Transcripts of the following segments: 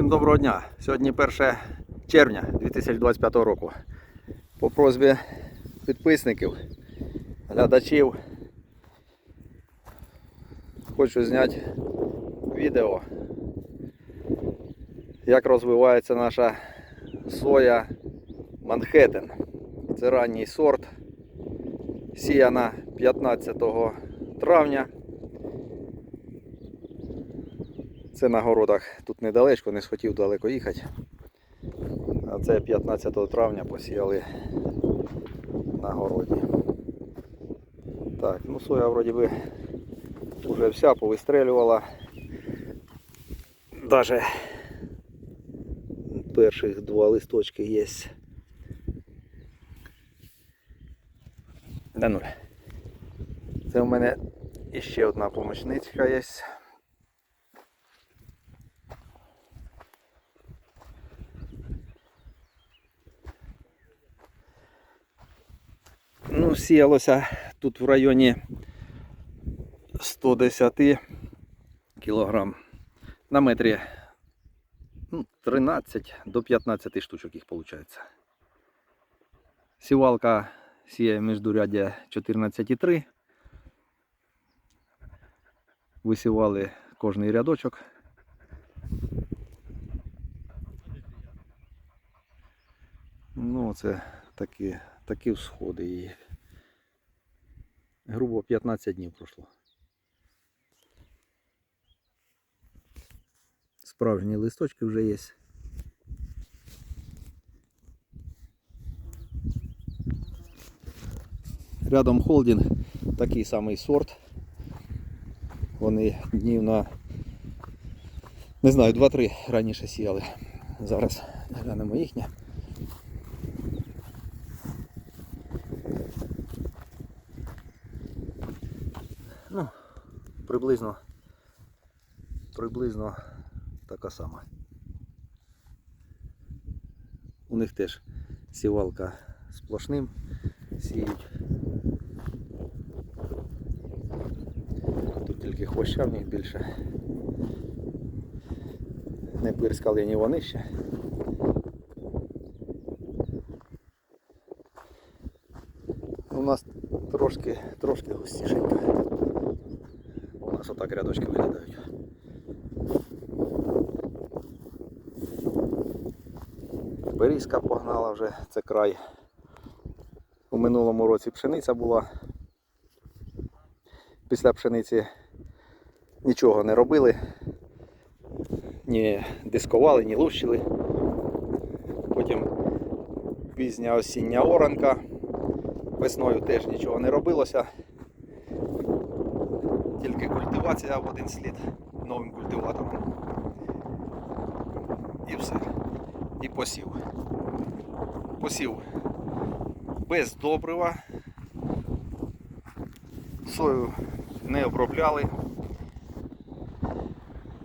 Всім доброго дня. Сьогодні 1 червня 2025 року. По просьбі підписників, глядачів хочу зняти відео, як розвивається наша соя Манхеттен. Це ранній сорт. Сіяна 15 травня. Це на городах тут недалечко, не схотів далеко їхати. А це 15 травня посіяли на городі. Так, ну соя вроді би вже вся повистрелювала. Даже перших два листочки є. Да нуль. Це у мене іще одна помічничка є. Ну, сіялося тут в районі 110 кілограм на метрі ну, 13 до 15 штучок їх виходить. Сівалка сіє міждуряддя 14,3. Висівали кожний рядочок. Ну, це такі, такі всходи її. Грубо 15 днів пройшло. Справжні листочки вже є. Рядом холдинг, такий самий сорт. Вони днів на не знаю, 2-3 раніше сіяли. Зараз глянемо їхнє. Ну, приблизно приблизно така сама. У них теж сівалка сплошним сіють. Тут тільки хвоща в них більше. Не пирскали ні вони ще. У нас трошки, трошки густішенько. Нас отак рядочки виглядають. Берізка погнала вже, це край. У минулому році пшениця була. Після пшениці нічого не робили. Ні дискували, ні лущили. Потім пізня осіння оранка. Весною теж нічого не робилося. Культивація в один слід новим культиватором. І все. І посів. Посів без добрива. Сою не обробляли.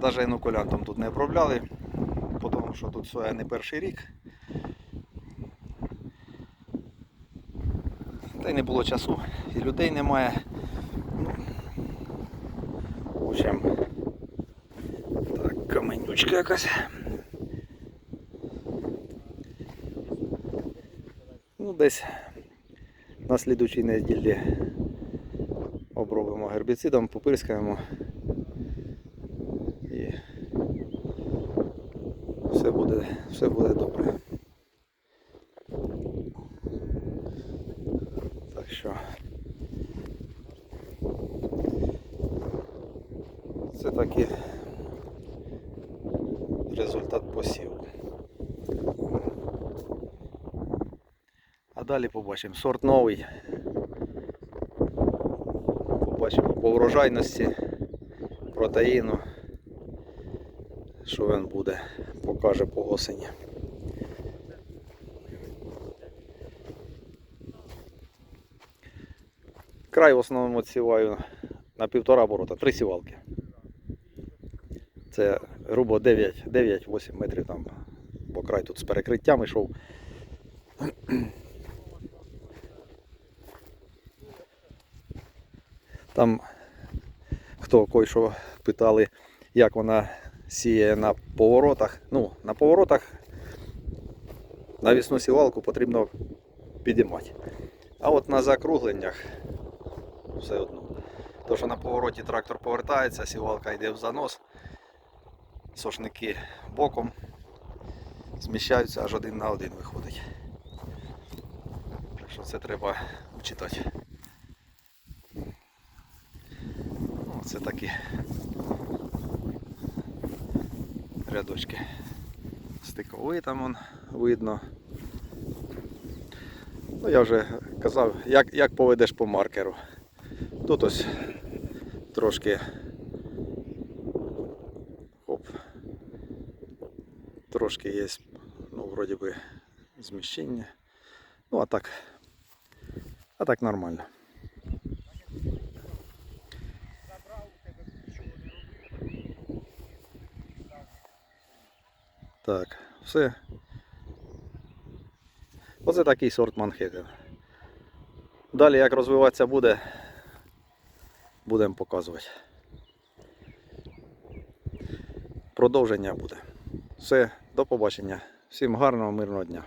Навіть інокулянтом тут не обробляли, тому що тут соя не перший рік. Та й не було часу, і людей немає. Общем, так, каменючка якась. Ну, десь на слідучій неділі обробимо гербіцидом, попирскаємо і все буде, все буде добре. Так що це такий результат посіву. А далі побачимо. Сорт новий. Побачимо по врожайності, протеїну, що він буде, покаже по осені. Край в основному сіваю на півтора оборота, три сівалки. Це грубо 9-8 метрів там, бо край тут з перекриттям йшов. Там хто кой що питали, як вона сіє на поворотах. Ну, на поворотах навісну сівалку потрібно підіймати. А от на закругленнях все одно. То, що на повороті трактор повертається, сівалка йде в занос, сошники боком зміщаються аж один на один виходить. Так що це треба вчитати. Ну, Це такі рядочки. Стиковий там он видно. Ну, я вже казав, як, як поведеш по маркеру. Тут ось трошки трошки є, ну, вроді би, зміщення. Ну, а так, а так нормально. Так, все. Оце такий сорт Манхеттен. Далі як розвиватися буде, будемо показувати. Продовження буде. Все, до побачення. Всім гарного, мирного дня.